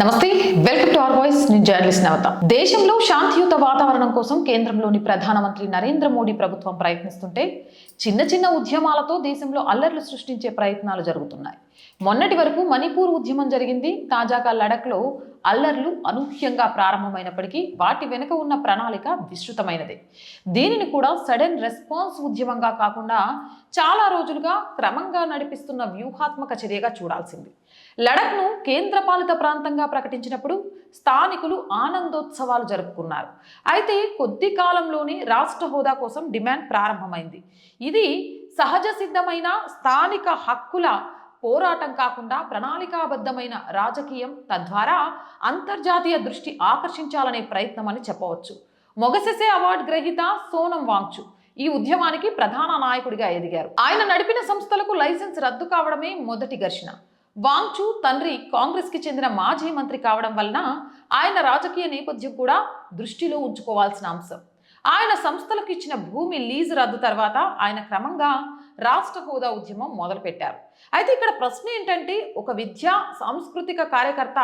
నమస్తే welcome to our voice. నేను journalist నవత. దేశంలో శాంతియుత వాతావరణం కోసం కేంద్రంలోని ప్రధానమంత్రి నరేంద్ర మోడీ ప్రభుత్వం ప్రయత్నిస్తుంటే చిన్న చిన్న ఉద్యమాలతో దేశంలో అల్లర్లు సృష్టించే ప్రయత్నాలు జరుగుతున్నాయి. మొన్నటి వరకు మణిపూర్ ఉద్యమం జరిగింది. తాజాగా లడఖ్లో అల్లర్లు అనూహ్యంగా ప్రారంభమైనప్పటికీ వాటి వెనుక ఉన్న ప్రణాళిక విస్తృతమైనది. దీనిని కూడా సడన్ రెస్పాన్స్ ఉద్యమంగా కాకుండా చాలా రోజులుగా క్రమంగా నడిపిస్తున్న వ్యూహాత్మక చర్యగా చూడాల్సింది. లడఖ్ను కేంద్రపాలిత ప్రాంతంగా ప్రకటించినప్పుడు స్థానికులు ఆనందోత్సవాలు జరుపుకున్నారు. అయితే కొద్ది కాలంలోనే రాష్ట్ర హోదా కోసం డిమాండ్ ప్రారంభమైంది. ఇది సహజ సిద్ధమైన స్థానిక హక్కుల పోరాటం కాకుండా ప్రణాళికాబద్ధమైన రాజకీయం తద్వారా అంతర్జాతీయ దృష్టి ఆకర్షించాలనే ప్రయత్నం అని చెప్పవచ్చు. మొగసెసే అవార్డు గ్రహీత సోనం వాంగ్చు ఈ ఉద్యమానికి ప్రధాన నాయకుడిగా ఎదిగారు. ఆయన నడిపిన సంస్థలకు లైసెన్స్ రద్దు కావడమే మొదటి ఘర్షణ. వాంగ్చు తండ్రి కాంగ్రెస్కి చెందిన మాజీ మంత్రి కావడం వలన ఆయన రాజకీయ నేపథ్యం కూడా దృష్టిలో ఉంచుకోవాల్సిన అంశం. ఆయన సంస్థలకు ఇచ్చిన భూమి లీజు రద్దు తర్వాత ఆయన క్రమంగా రాష్ట్ర హోదా ఉద్యమం మొదలుపెట్టారు. అయితే ఇక్కడ ప్రశ్న ఏంటంటే ఒక విద్యా సాంస్కృతిక కార్యకర్త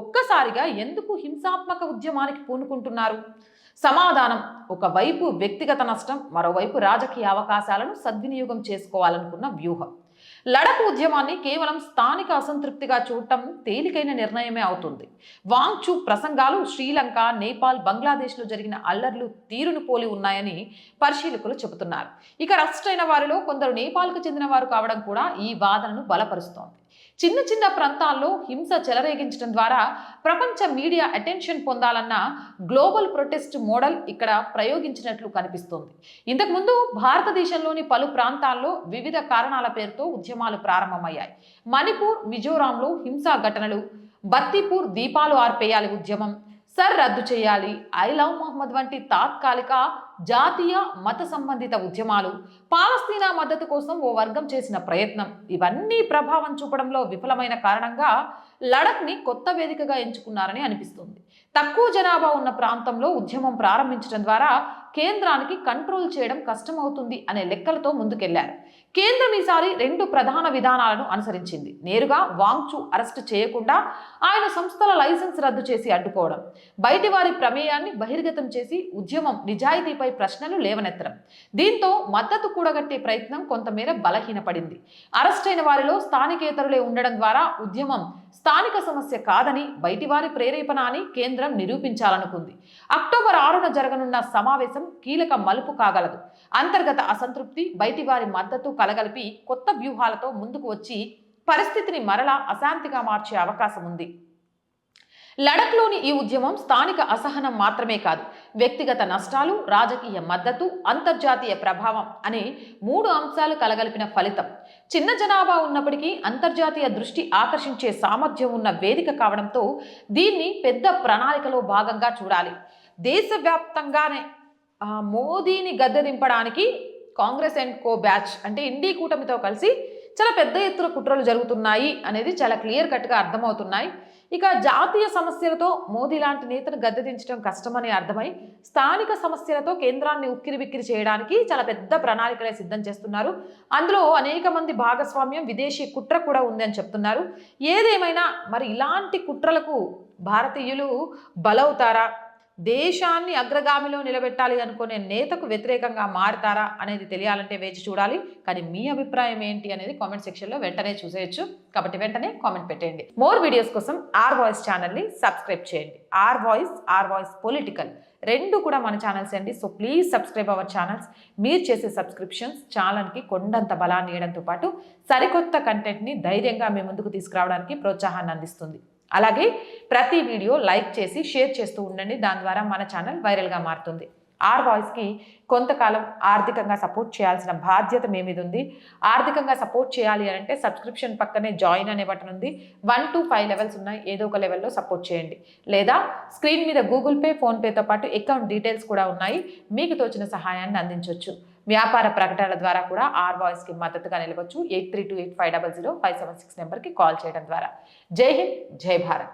ఒక్కసారిగా ఎందుకు హింసాత్మక ఉద్యమానికి పూనుకుంటున్నారు? సమాధానం ఒకవైపు వ్యక్తిగత నష్టం మరోవైపు రాజకీయ అవకాశాలను సద్వినియోగం చేసుకోవాలనుకున్న వ్యూహం. లడఖ్ ఉద్యమాన్ని కేవలం స్థానిక అసంతృప్తిగా చూడటం తేలికైన నిర్ణయమే అవుతుంది. వాంగ్చు ప్రసంగాలు శ్రీలంక నేపాల్ బంగ్లాదేశ్లో జరిగిన అల్లర్లు తీరును పోలి ఉన్నాయని పరిశీలకులు చెబుతున్నారు. ఇక అరెస్ట్ అయిన వారిలో కొందరు నేపాల్కు చెందిన వారు కావడం కూడా ఈ వాదనను బలపరుస్తోంది. చిన్న చిన్న ప్రాంతాల్లో హింస చెలరేగించడం ద్వారా ప్రపంచ మీడియా అటెన్షన్ పొందాలన్న గ్లోబల్ ప్రొటెస్ట్ మోడల్ ఇక్కడ ప్రయోగించినట్లు కనిపిస్తోంది. ఇంతకుముందు భారతదేశంలోని పలు ప్రాంతాల్లో వివిధ కారణాల పేరుతో ఉద్యమాలు ప్రారంభమయ్యాయి. మణిపూర్ మిజోరాంలో హింసా ఘటనలు బత్తిపూర్ దీపాలు ఆర్పేయాలి ఉద్యమం సర్ రద్దు చేయాలి. ఐ లవ్ మొహమ్మద్ వంటి తాత్కాలిక జాతీయ మత సంబంధిత ఉద్యమాలు పాలస్తీనా మద్దతు కోసం ఓ వర్గం చేసిన ప్రయత్నం. ఇవన్నీ ప్రభావం చూపడంలో విఫలమైన కారణంగా లడఖ్ని కొత్త వేదికగా ఎంచుకున్నారని అనిపిస్తుంది. తక్కువ జనాభా ఉన్న ప్రాంతంలో ఉద్యమం ప్రారంభించడం ద్వారా కేంద్రానికి కంట్రోల్ చేయడం కష్టమవుతుంది అనే లెక్కలతో ముందుకెళ్ళారు. కేంద్రం ఈసారి రెండు ప్రధాన విధానాలను అనుసరించింది. నేరుగా వాంగ్చు అరెస్టు చేయకుండా ఆయన సంస్థల లైసెన్స్ రద్దు చేసి అడ్డుకోవడం బయటి వారి ప్రమేయాన్ని బహిర్గతం చేసి ఉద్యమం నిజాయితీపై ప్రశ్నలు లేవనెత్తడం. దీంతో మద్దతు కూడగట్టే ప్రయత్నం కొంతమేర బలహీనపడింది. అరెస్ట్ అయిన వారిలో స్థానికేతరులే ఉండడం ద్వారా ఉద్యమం స్థానిక సమస్య కాదని బయటి వారి ప్రేరేపణ అని కేంద్రం నిరూపించాలనుకుంది. అక్టోబర్ ఆరున జరగనున్న సమావేశం కీలక మలుపు కాగలదు. అంతర్గత అసంతృప్తి బయటి వారి మద్దతు కలగలిపి కొత్త వ్యూహాలతో ముందుకు వచ్చి పరిస్థితిని మరలా అశాంతిగా మార్చే అవకాశం ఉంది. లడఖ్లోని ఈ ఉద్యమం స్థానిక అసహనం మాత్రమే కాదు వ్యక్తిగత నష్టాలు రాజకీయ మద్దతు అంతర్జాతీయ ప్రభావం అనే మూడు అంశాలు కలగలిపిన ఫలితం. చిన్న జనాభా ఉన్నప్పటికీ అంతర్జాతీయ దృష్టి ఆకర్షించే సామర్థ్యం ఉన్న వేదిక కావడంతో దీన్ని పెద్ద ప్రణాళికలో భాగంగా చూడాలి. దేశవ్యాప్తంగానే మోదీని గద్దె దింపడానికి కాంగ్రెస్ అండ్ కో బ్యాచ్ అంటే ఇండీ కూటమితో కలిసి చాలా పెద్ద ఎత్తున కుట్రలు జరుగుతున్నాయి అనేది చాలా క్లియర్ కట్గా అర్థమవుతున్నాయి. ఇక జాతీయ సమస్యలతో మోదీ లాంటి నేతను గద్దెదించడం కష్టమని అర్థమై స్థానిక సమస్యలతో కేంద్రాన్ని ఉక్కిరి బిక్కిరి చేయడానికి చాలా పెద్ద ప్రణాళికలే సిద్ధం చేస్తున్నారు. అందులో అనేక మంది భాగస్వామ్యం విదేశీ కుట్ర కూడా ఉందని చెప్తున్నారు. ఏదేమైనా మరి ఇలాంటి కుట్రలకు భారతీయులు బలవుతారా? దేశాన్ని అగ్రగామిలో నిలబెట్టాలి అనుకునే నేతకు వ్యతిరేకంగా మారుతారా అనేది తెలియాలంటే వేచి చూడాలి. కానీ మీ అభిప్రాయం ఏంటి అనేది కామెంట్ సెక్షన్లో వెంటనే చూసేయచ్చు. కాబట్టి వెంటనే కామెంట్ పెట్టేయండి. మోర్ వీడియోస్ కోసం ఆర్ వాయిస్ ఛానల్ని సబ్స్క్రైబ్ చేయండి. R voice R voice political రెండు కూడా మన ఛానల్స్ అండి. So please subscribe our channels మీరు చేసే సబ్స్క్రిప్షన్స్ ఛానల్కి కొండంత బలాన్ని ఇవ్వడంతో పాటు సరికొత్త కంటెంట్ని ధైర్యంగా మీ ముందుకు తీసుకురావడానికి ప్రోత్సాహాన్ని అందిస్తుంది. అలాగే ప్రతి వీడియో లైక్ చేసి షేర్ చేస్తూ ఉండండి. దాని ద్వారా మన ఛానల్ వైరల్గా మారుతుంది. ఆర్ బాయ్స్కి కొంతకాలం ఆర్థికంగా సపోర్ట్ చేయాల్సిన బాధ్యత మీ మీద ఉంది. ఆర్థికంగా సపోర్ట్ చేయాలి అని అంటే సబ్స్క్రిప్షన్ పక్కనే జాయిన్ అనే బటన్ ఉంది. వన్ టు ఫైవ్ లెవెల్స్ ఉన్నాయి ఏదో ఒక లెవెల్లో సపోర్ట్ చేయండి. లేదా స్క్రీన్ మీద గూగుల్ పే ఫోన్పేతో పాటు అకౌంట్ డీటెయిల్స్ కూడా ఉన్నాయి. మీకు తోచిన సహాయాన్ని అందించవచ్చు వ్యాపార ప్రకటనల ద్వారా కూడా ఆర్ వాయిస్కి మద్దతుగా నిలవచ్చు. Eight three two eight five double zero five seven six నెంబర్కి కాల్ చేయడం ద్వారా. జై హింద్ జై భారత్.